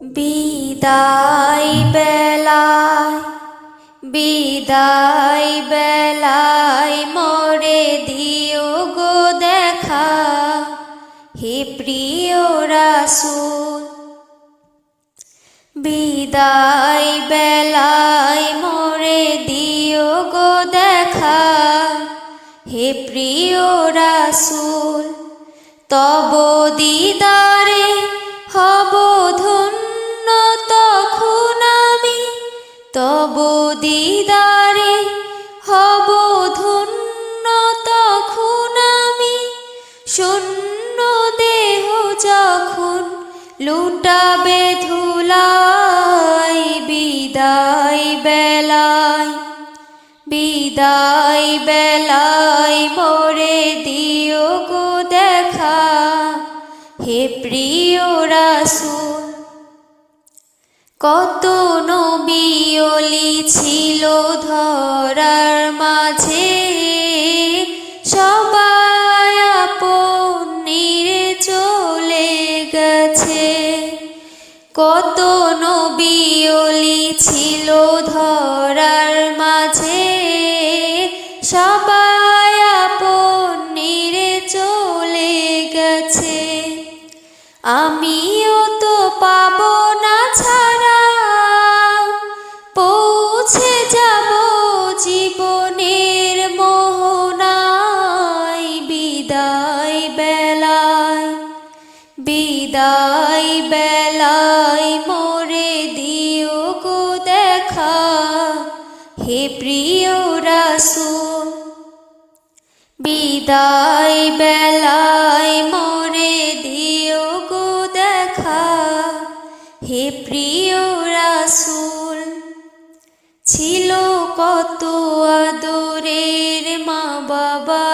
বিদায় বেলায় বিদায় বেলায় মরে দিও গো দেখা হে প্রিয় রাসূল। বিদায় বেলায় মরে দিও গো দেখা হে প্রিয় রাসূল। তব দিদারে দিদারে, হব ধন্য তখন আমি। শূন্য দেহ যখন লুটাবে ধুলাই, বিদায় বেলায় বিদায় বেলায় মোরে দিও গো দেখা। হে প্রিয় রাসূল কত নবী অলি ছিল ধরার মাঝে। সবাই আপন চলে গেছে। কত নবী অলি ছিল ধরার মাঝে। সবাই আপন চলে গেছে। আমিও বিদায় বেলায় মোরে দিও গো দেখা। হে প্রিয় রাসূল, বিদায় বেলায় মোরে দিও গো দেখা। হে প্রিয় রাসূল, ছিল কত আদরের মা বাবা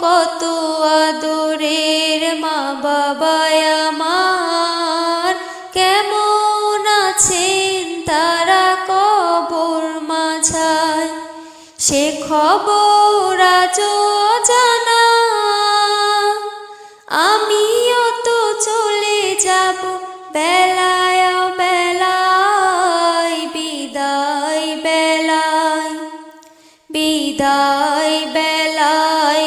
কত আদরের মা বাবা আমার। কেমন আছেন তারা কবর মাঝায়? সে খবর আজ জানা। আমিও তো চলে যাব বেলায় বেলায়, বিদায় বেলায় বিদায় বেলায়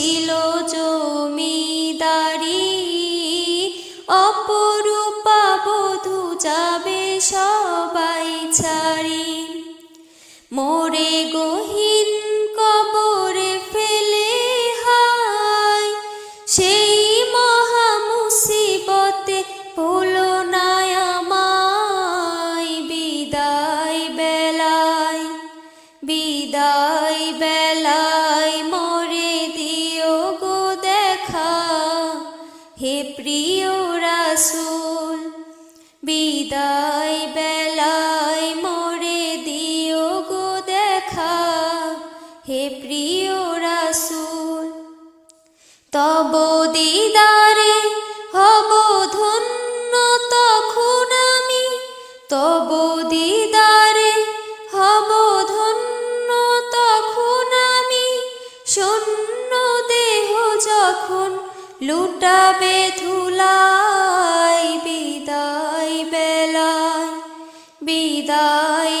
সেই মহা মুসিবতে ভুলো না বিদায় বেলায় বিদায় বেলায় মোরে দিও গো দেখা, হে প্রিয় রাসূল, বিদায় তব দিদারে হব ধন্য তখন আমি। তব দিদারে হব ধন্য তখন আমি। শূন্য দেহ যখন লুটাবে ধুলাই, বিদায় বেলায়, বিদায়